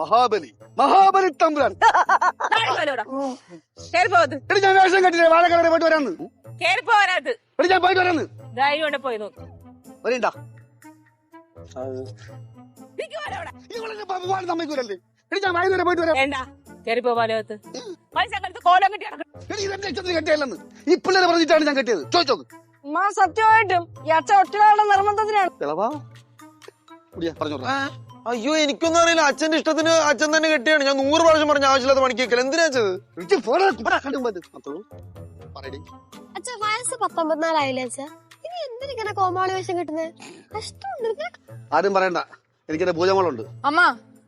മഹാബലി. മഹാബലി തമ്പുരാൻ. എടി ഞാൻ വേഷം കെട്ടില്ലേ? വാഴക്കടയിൽ പോയിട്ട് വരാന്ന്. എടി ഞാൻ പോയിട്ട് വരാന്ന്. വരണ്ട. സമ്മതിക്കൂലല്ലേ? എടി ഞാൻ വൈകുന്നേരം പോയിട്ട് വരാം. എടി ഇതെന്റെ ഇഷ്ടത്തിന് കെട്ടിയല്ലെന്ന്. ഈ പിള്ളേരെ പറഞ്ഞിട്ടാണ് ഞാൻ കെട്ടിയത്. ചോദിച്ചോക്ക് സത്യമായിട്ടും ഈ അച്ഛൻ ഒറ്റയാളുടെ നിർബന്ധത്തിനാണ്. കുടിയാ പറഞ്ഞോളൂ. അയ്യോ എനിക്കൊന്നും അറിയില്ല. അച്ഛന്റെ ഇഷ്ടത്തിന് അച്ഛൻ തന്നെ കെട്ടിയാണ്. ഞാൻ നൂറ് പ്രാവശ്യം പറഞ്ഞ ആവശ്യമില്ലാത്ത പണിക്ക് വെക്കൽ എന്തിനാ പോയത് അച്ഛ വയസ്സ് പത്തൊമ്പത്തിനാലായില്ലേ അച്ഛാ? ഇനി എന്തിനാ കോമാളി വേഷം കിട്ടുന്നത് ആരും പറയണ്ട. എനിക്കെന്റെ പൂജമോളുണ്ട് അമ്മ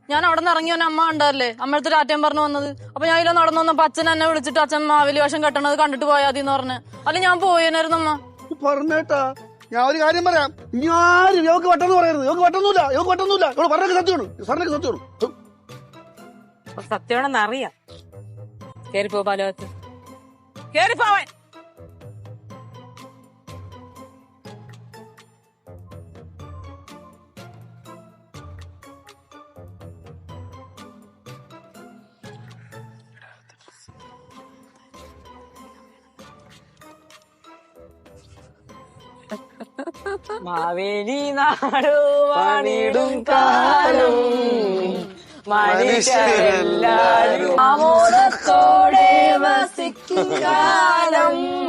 ഞാൻ അവിടെ നിന്ന് ഇറങ്ങി വന്ന അമ്മ ഉണ്ടാവില്ലേ അമ്മടുത്ത് ആറ്റം പറഞ്ഞു വന്നത്. അപ്പൊ ഞാൻ ഇല്ല നടന്നു വന്നപ്പോ അച്ഛൻ എന്നെ വിളിച്ചിട്ട് അച്ഛൻ മാവേലി വേഷം കെട്ടണത് കണ്ടിട്ട് പോയാ മതി എന്ന് പറഞ്ഞു. അല്ല ഞാൻ പോയേനായിരുന്നു അമ്മ. പറഞ്ഞേട്ടാ. ഞാൻ ഒരു കാര്യം പറയാം. ഞാൻ യോക്ക് വട്ടെന്ന് പറയരുത്. യോക്ക് വട്ടൊന്നുമില്ല യോക്ക് വട്ടൊന്നുമില്ല ഇവിടെ പറഞ്ഞൊക്കെ സത്യമാണ് സാറിനൊക്കെ സത്യമാണ് സത്യമാണെന്ന് അറിയാം കേറി ബാലോ കേറി മാവേലി നാടുവാണിടും കാലം. മനുഷ്യരെല്ലാരും ആമോദത്തോടെ വസിക്കും കാലം.